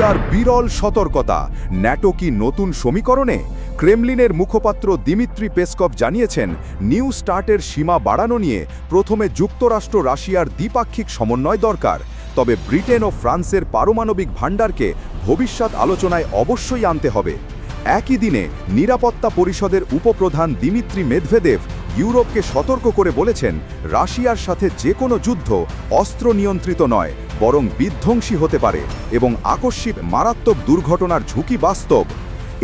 রাশিয়ার বিরল সতর্কতা। ন্যাটো কি নতুন সমীকরণে? ক্রেমলিনের মুখপাত্র দিমিত্রি পেসকভ জানিয়েছেন, নিউ স্টার্টের সীমা বাড়ানো নিয়ে প্রথমে যুক্তরাষ্ট্র রাশিয়ার দ্বিপাক্ষিক সমন্বয় দরকার। তবে ব্রিটেন ও ফ্রান্সের পারমাণবিক ভাণ্ডারকে ভবিষ্যৎ আলোচনায় অবশ্যই আনতে হবে। একই দিনে নিরাপত্তা পরিষদের উপপ্রধান দিমিত্রি মেদভেদেভ ইউরোপকে সতর্ক করে বলেছেন, রাশিয়ার সাথে যে কোনো যুদ্ধ অস্ত্র নিয়ন্ত্রিত নয়, বরং বিধ্বংসী হতে পারে এবং আকস্মিক মারাত্মক দুর্ঘটনার ঝুঁকি বাস্তব।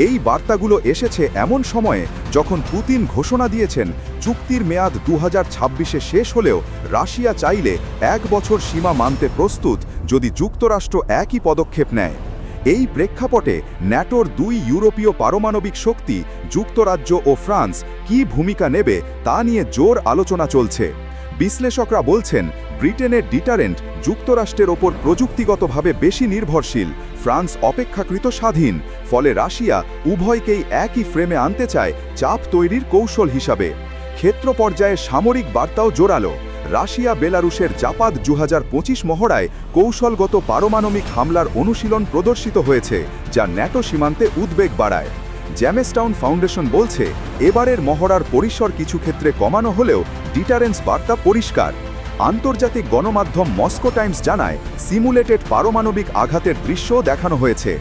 এই বার্তাগুলো এসেছে এমন সময়ে যখন পুতিন ঘোষণা দিয়েছেন, চুক্তির মেয়াদ দু হাজার শেষ হলেও রাশিয়া চাইলে এক বছর সীমা মানতে প্রস্তুত যদি যুক্তরাষ্ট্র একই পদক্ষেপ নেয়। এই প্রেক্ষাপটে ন্যাটোর দুই ইউরোপীয় পারমাণবিক শক্তি, যুক্তরাজ্য ও ফ্রান্স, কী ভূমিকা নেবে তা নিয়ে জোর আলোচনা চলছে। বিশ্লেষকরা বলছেন, ব্রিটেনের ডিটারেন্ট যুক্তরাষ্ট্রের ওপর প্রযুক্তিগতভাবে বেশি নির্ভরশীল, ফ্রান্স অপেক্ষাকৃত স্বাধীন, ফলে রাশিয়া উভয়কেই একই ফ্রেমে আনতে চায় চাপ তৈরির কৌশল হিসাবে। ক্ষেত্র পর্যায়ে সামরিক বার্তাও জোরালো। রাশিয়া বেলারুশের জাপাদ দু মহড়ায় কৌশলগত পারমাণবিক হামলার অনুশীলন প্রদর্শিত হয়েছে, যা ন্যাটো সীমান্তে উদ্বেগ বাড়ায়। জ্যামেস্টাউন ফাউন্ডেশন বলছে, এবারের মহড়ার পরিসর কিছু ক্ষেত্রে কমানো হলেও ডিটারেন্স বার্তা পরিষ্কার। আন্তর্জাতিক গণমাধ্যম মস্কো টাইমস জানায়, সিমুলেটেড পারমাণবিক আঘাতের দৃশ্যও দেখানো হয়েছে।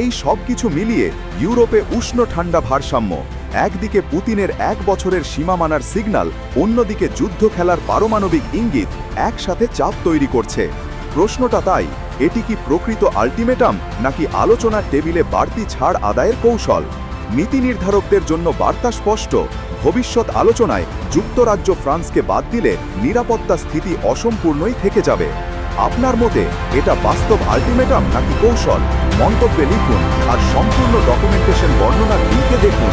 এই সব কিছু মিলিয়ে ইউরোপে উষ্ণ ঠান্ডা ভারসাম্য। একদিকে পুতিনের এক বছরের সীমা মানার সিগন্যাল অন্যদিকে যুদ্ধ খেলার পারমাণবিক ইঙ্গিত একসাথে চাপ তৈরি করছে। প্রশ্নটা তাই, এটি কি প্রকৃত আল্টিমেটাম, নাকি আলোচনার টেবিলে বাড়তি ছাড় আদায়ের কৌশল? নীতি নির্ধারকদের জন্য বার্তা স্পষ্ট, ভবিষ্যৎ আলোচনায় যুক্তরাজ্য ফ্রান্সকে বাদ দিলে নিরাপত্তা স্থিতি অসম্পূর্ণই থেকে যাবে। আপনার মতে, এটা বাস্তব আল্টিমেটাম নাকি কৌশল? মন্তব্যে লিখুন আর সম্পূর্ণ ডকুমেন্টেশন বর্ণনার লিঙ্কে দেখুন।